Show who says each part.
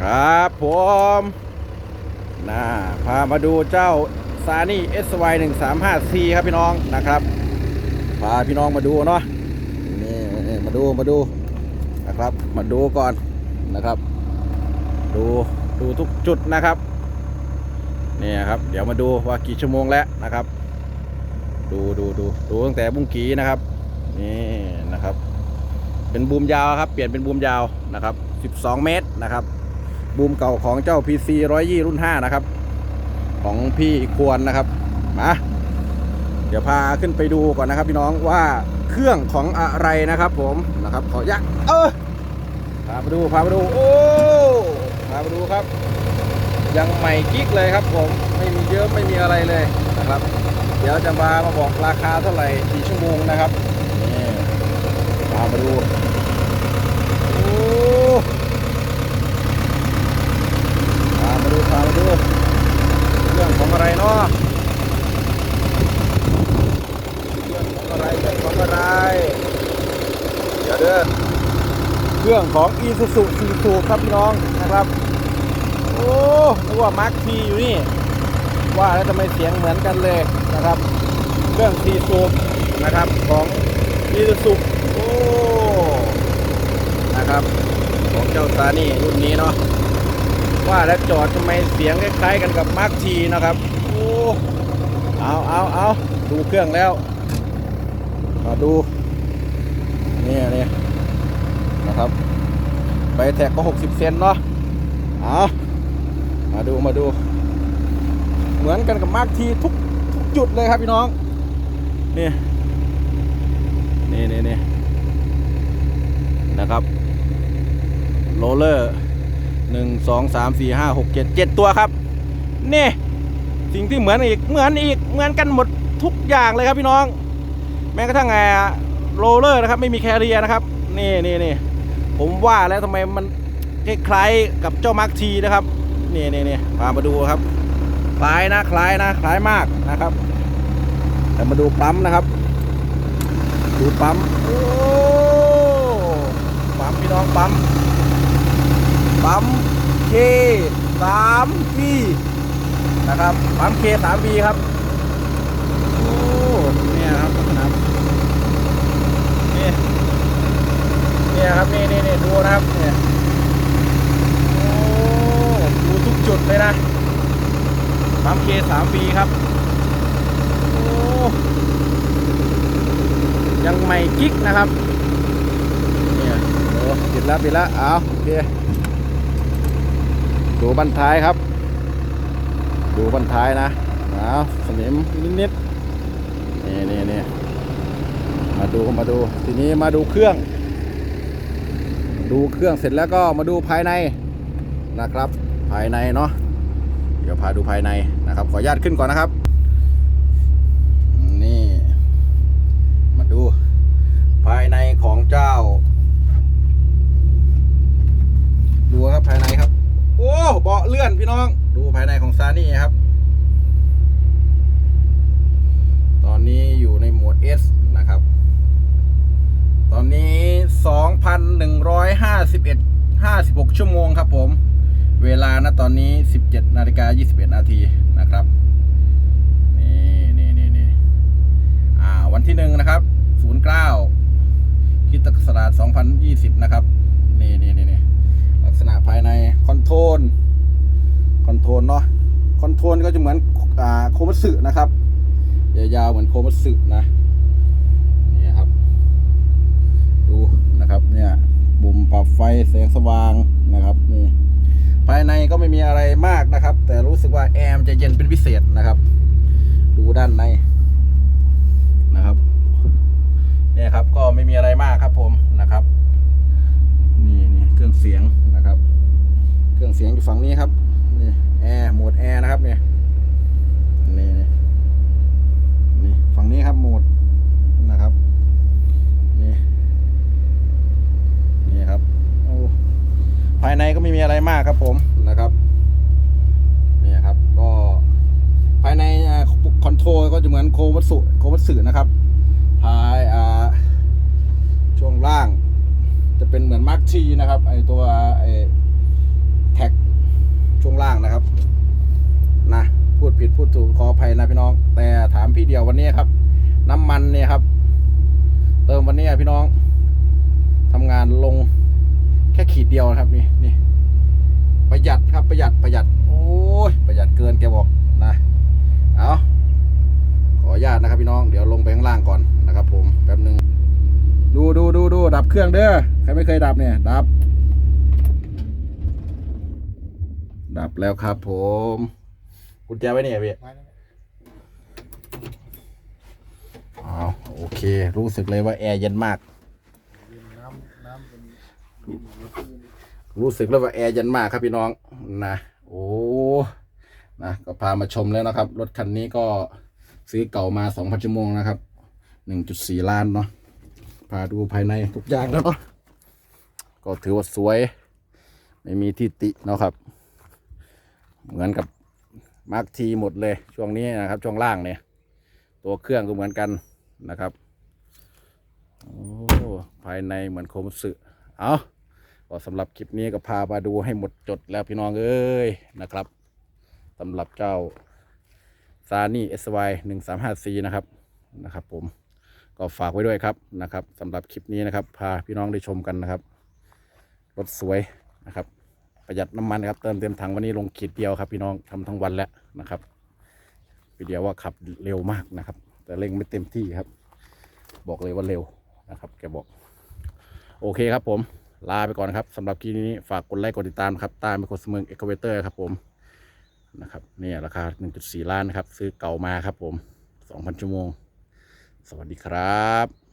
Speaker 1: ครับผมนะพามาดูเจ้าซานี่ SY 1 3 5 C ครับพี่น้องนะครับ พาพี่น้องมาดูเนาะนี่นี่มาดูมาดูนะครับ มาดูก่อนนะครับ ดูดูทุกจุดนะครับนี่ครับ เดี๋ยวมาดูว่ากี่ชั่วโมงแล้วนะครับ ดูดูดูดูตั้งแต่บุ้งกีนะครับนี่นะครับ เป็นบูมยาวครับ เปลี่ยนเป็นบูมยาวนะครับ 12 เมตรนะครับ บูมเก่าของเจ้า PC 120 รุ่น 5 นะครับ ของพี่ควรนะครับ มา เดี๋ยวพาขึ้นไปดูก่อนนะครับ พี่น้องว่าเครื่องของอะไรนะครับ ผมนะครับ ขอยักเออพาไปดูพาไปดูโอ้พาไปดูครับ ยังใหม่กิ๊กเลยครับ ผมไม่มีเยอะไม่มีอะไรเลยนะครับ เดี๋ยวจะมามาบอกราคาเท่าไหร่กี่ชั่วโมงนะครับนี่พามาดูโอ้พามาดูพามาดูเรื่อง ของอะไรเนาะเครื่องของอะไรเครื่องของอะไรเดี๋ยวเด้อเครื่องของ i s u z u 4สูครับพี่น้องนะครับ โอ้นึกว่ามาร์คทีอยู่นี่ ว่าแล้วทำไมเสียงเหมือนกันเลยนะครับ เครื่องทีสูนะครับของอีซูซุโอ้นะครับ ของเจ้าซานี่รุ่นนี้เนาะ ว่าแล้วจอดทำไมเสียงคล้ายๆกันกับมาร์คทีนะครับโอ้เอาเอาเอาดูเครื่องแล้วมาดูนี่นี่นะครับใบแท็กก็ 60 เซนเนาะเอามาดูมาดู เหมือนกันกับมาร์คทีทุกทุกจุดเลยครับพี่น้อง นี่นี่นี่นี่นะครับโรลเลอร์ หนึ่งสองสามสี่ห้าหกเจ็ดเจ็ดตัวครับนี่สิ่งที่เหมือนอีกเหมือนอีกเหมือนกันหมดทุกอย่างเลยครับพี่น้อง แม้กระทั่งไงโรลเลอร์นะครับไม่มีแคเรียนะครับนี่นี่นี่ผมว่าแล้วทำไมมันคล้ายๆกับเจ้ามาร์คทีนะครับนี่นี่นี่พามาดูครับ คล้ายนะคล้ายนะคล้ายมากนะครับ แต่มาดูปั๊มนะครับ ดูปั๊มโอ้ปั๊มพี่น้องปั๊ม ปั๊มเคสามปีนะครับปั๊มเคสามปีครับ โอ้เนี่ยครับนะครับนี่เนี่ยครับนี่นี่นี่ดูนะครับเนี่ยโอ้ดูทุกจุดเลยนะปั๊มเคสามปีครับโอ้ยังใหม่กิ๊กนะครับเนี่ยโอ้ปิดแล้วปิดแล้วเอาโอเค ดูบันท้ายครับ ดูบันท้ายนะเอาสนิมนิดๆนี่นี่นี่มาดูมาดู ทีนี้มาดูเครื่อง ดูเครื่องเสร็จแล้วก็มาดูภายในนะครับ ภายในเนาะเดี๋ยวพาดูภายในนะครับ ขออนุญาตขึ้นก่อนนะครับนี่ มาดู ภายในของเจ้า ดูครับภายในครับ โอ้เบาะเลื่อนพี่น้อง ดูภายใานี่ครับ ตอนนี้อยู่ในโหมด S นะครับ ตอนนี้ 2,151 56 ชั่วโมงครับผม เวลานะตอนนี้ 17นาฬิกา21 นาทีนะครับ นี่นี่นี่นี่อ่า วันที่หนึ่งนะครับ 09คิดศักราช2020 นะครับนี่นี่นี่นี่ลักษณะภายในคอนโทรลคอนโทรลเนาะ คอนโทรลก็จะเหมือนอ่าโคมัสึนะครับยาวๆเหมือนโคมัสึนะนี่ครับ ดูนะครับเนี่ยบุ่มปรับไฟแสงสว่างนะครับนี่ภายในก็ไม่มีอะไรมากนะครับ แต่รู้สึกว่าแอร์มจะเย็นเป็นพิเศษนะครับ ดูด้านในนะครับเนี่ยครับก็ไม่มีอะไรมากครับผมนะครับ นี่นี่เครื่องเสียงนะครับ เครื่องเสียงอยู่ฝั่งนี้ครับ ได้มากครับผมนะครับนี่ครับก็ภายในคอนโทรลก็จะเหมือนโควัสดุโควัสื่อนะครับภายช่วงล่าง จะเป็นเหมือนมาร์คทีนะครับไอตัวไอแท็กช่วงล่างนะครับนะพูดผิดพูดถูกขออภัยนะพี่น้อง แต่ถามพี่เดียววันนี้ครับ น้ำมันเนี่ย ดับเครื่องเด้อใครไม่เคยดับเนี่ย ดับ ดับแล้วครับผมกุญแจไว้เนี่ยพี่
Speaker 2: ไว้แล้ว
Speaker 1: อ้าโอเค รู้สึกเลยว่าแอร์เย็นมาก รู้สึกแล้วว่าแอร์เย็นมากครับพี่น้องนะโอ้นะก็พามาชมแล้วนะครับ รถคันนี้ก็ซื้อเก่ามา 2,000 ชั่วโมงนะครับ 1.4 ล้านเนาะ พาดูภายในทุกอย่างแล้วเนาะก็ถือว่าสวย ไม่มีที่ติเนาะครับ เหมือนกับมาร์กทีหมดเลยช่วงนี้นะครับ ช่วงล่างเนี่ย ตัวเครื่องก็เหมือนกันนะครับโอ้ภายในเหมือนโคมสึเอาก็สำหรับคลิปนี้ก็พามาดูให้หมดจดแล้วพี่น้องเอ้ยนะครับสำหรับเจ้าซานี่ SY 1 3 5 4 นะครับนะครับผม ก็ฝากไว้ด้วยครับนะครับสำหรับคลิปนี้นะครับ พาพี่น้องได้ชมกันนะครับ รถสวยนะครับ ประหยัดน้ำมันครับเติมเต็มถังวันนี้ลงขีดเดียวครับ พี่น้องทำทั้งวันแล้วนะครับพี่เดียวว่าขับเร็วมากนะครับ แต่เร่งไม่เต็มที่ครับ บอกเลยว่าเร็วนะครับ แกบอก โอเคครับผม ลาไปก่อนครับสำหรับคลิปนี้ฝากกดไลค์กดติดตามครับตามไปกดสมอเอ็กเวเตอร์ครับผมนะครับเนี่ยราคา 1.4 ล้านนะครับ ซื้อเก่ามาครับผม 2,000 ชั่วโมง สวัสดีครับ